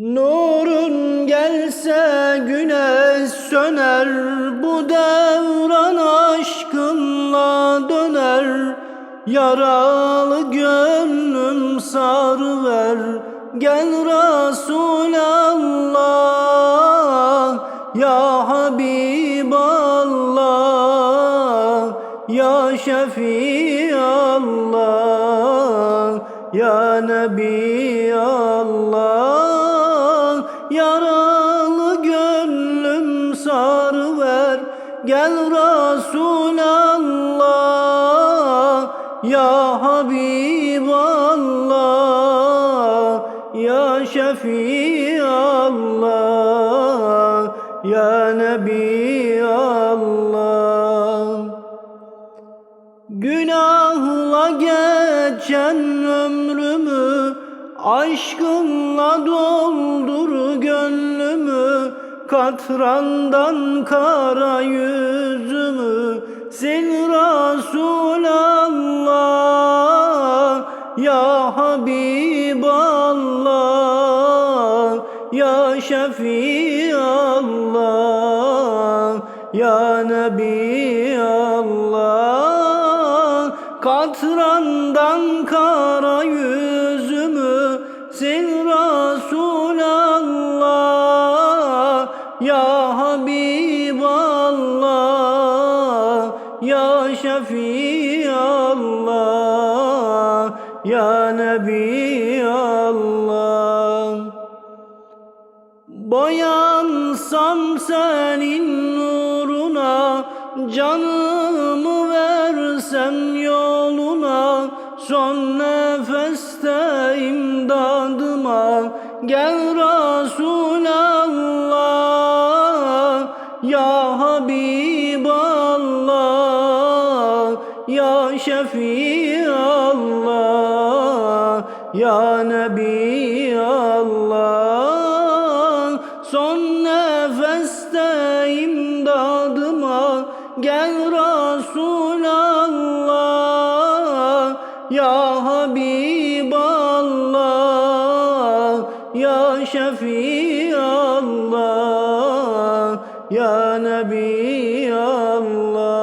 Nurun gelse güneş söner Bu devran aşkınla döner. Yaralı gönlüm sarıver Gel Resulallah. Ya Habiballah Ya Şefiallah Ya Nebi Allah Gel Resulallah Ya Habiballah Ya Şefiallah Ya Nebi Allah Günahla geçen ömrümü Aşkınla gönlümü Katrandan kara yüzümü Sil Resulallah Ya Habiballah Ya Şefiallah Ya Nebi Allah Katrandan kara yüzümü Sil Resulallah Ya Habiballah Ya Şefiallah Ya Nebi Allah Boyansam senin nuruna Canımı versem yoluna. Son nefeste imdadıma Gel Resulallah Ya Şefiallah Ya Nebi Allah. Son nefeste imdadıma Gel Resulallah. Ya Habiballah Ya Şefiallah Ya Nebi Allah